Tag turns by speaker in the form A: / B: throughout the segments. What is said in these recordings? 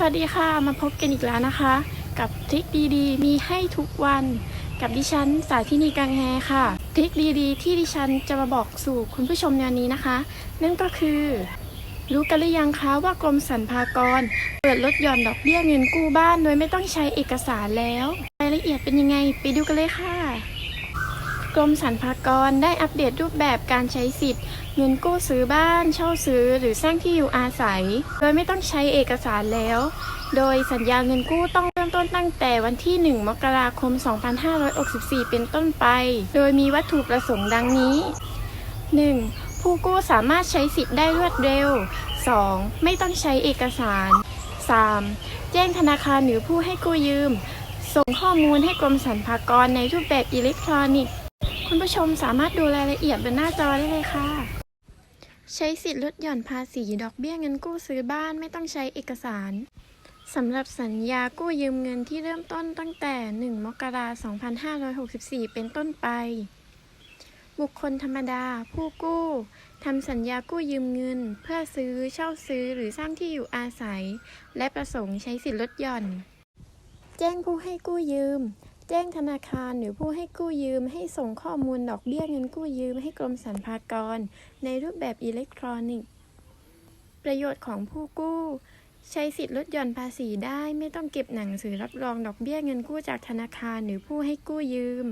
A: สวัสดีค่ะ มาพบกันอีกแล้วนะคะ กับทริคดีๆ มีให้ทุกวันกับดิฉันสาธินีกังแฮค่ะทริคดีๆ ที่ดิฉันจะมาบอกสู่คุณผู้ชมในวันนี้นะคะ นั่นก็คือ รู้กันหรือยังคะว่ากรมสรรพากร เปิดลดหย่อนดอกเบี้ยเงินกู้บ้าน โดยไม่ต้องใช้เอกสารแล้ว รายละเอียดเป็นยังไงไปดูกันเลยค่ะ กรมสรรพากรได้อัปเดตรูปแบบการใช้สิทธิ์ เงินกู้ซื้อบ้าน เช่าซื้อ หรือสร้างที่อยู่อาศัย โดยไม่ต้องใช้เอกสารแล้ว โดยสัญญาเงินกู้ต้องเริ่มต้นตั้งแต่วันที่ 1 มกราคม 2564 เป็นต้นไป โดยมีวัตถุประสงค์ดังนี้ 1. ผู้กู้สามารถใช้สิทธิ์ได้รวดเร็ว 2. ไม่ต้องใช้เอกสาร 3. แจ้งธนาคารหรือผู้ให้กู้ยืม ส่งข้อมูลให้กรมสรรพากรในรูปแบบอิเล็กทรอนิกส์ คุณผู้ชมสามารถดูรายละเอียดบนหน้าจอได้เลยค่ะ ใช้สิทธิ์ลดหย่อนภาษีดอกเบี้ยเงินกู้ซื้อบ้านไม่ต้องใช้เอกสารสำหรับสัญญากู้ยืมเงินที่เริ่มต้นตั้งแต่ 1 มกราคม 2564 เป็นต้นไป บุคคลธรรมดา ผู้กู้ทำสัญญากู้ยืมเงิน เพื่อซื้อเช่าซื้อหรือสร้างที่อยู่อาศัย และประสงค์ใช้สิทธิ์ลดหย่อน แจ้งผู้ให้กู้ยืม แจ้งธนาคารหรือผู้ให้กู้ยืม ให้ส่งข้อมูลดอกเบี้ยเงินกู้ยืม ให้กรมสรรพากร ในรูปแบบอิเล็กทรอนิกส์ ประโยชน์ของผู้กู้ ใช้สิทธิ์ลดหย่อนภาษีได้ไม่ต้องเก็บหนังสือรับรองดอกเบี้ยเงินกู้จากธนาคารหรือผู้ให้กู้ยืม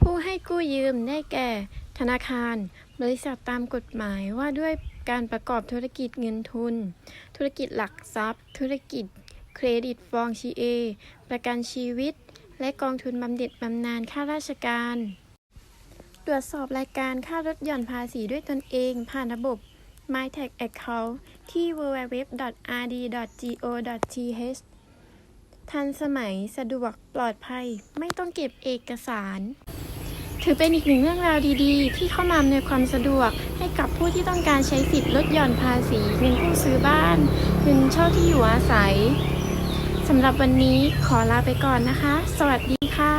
A: ผู้ให้กู้ยืมได้แก่ ธนาคาร บริษัทตามกฎหมายว่าด้วยการประกอบธุรกิจเงินทุน ธุรกิจหลักทรัพย์ ธุรกิจเครดิตฟองชีเอ ประกันชีวิต และกองทุนบำเหน็จบำนาญข้าราชการ ตรวจสอบรายการค่าลดหย่อนภาษีด้วยตนเอง ผ่านระบบ MyTax Account ที่ www.rd.go.th ทันสมัยสะดวกปลอดภัย ไม่ต้องเก็บเอกสาร ถือเป็นอีกหนึ่งเรื่องราวดีๆ ที่เข้ามาอำนวยความสะดวกให้กับผู้ที่ต้องการใช้สิทธิ์ลดหย่อนภาษีเงินกู้ซื้อบ้านเงินเช่าที่อยู่อาศัย สำหรับวันนี้ขอลาไปก่อนนะคะ สวัสดีค่ะ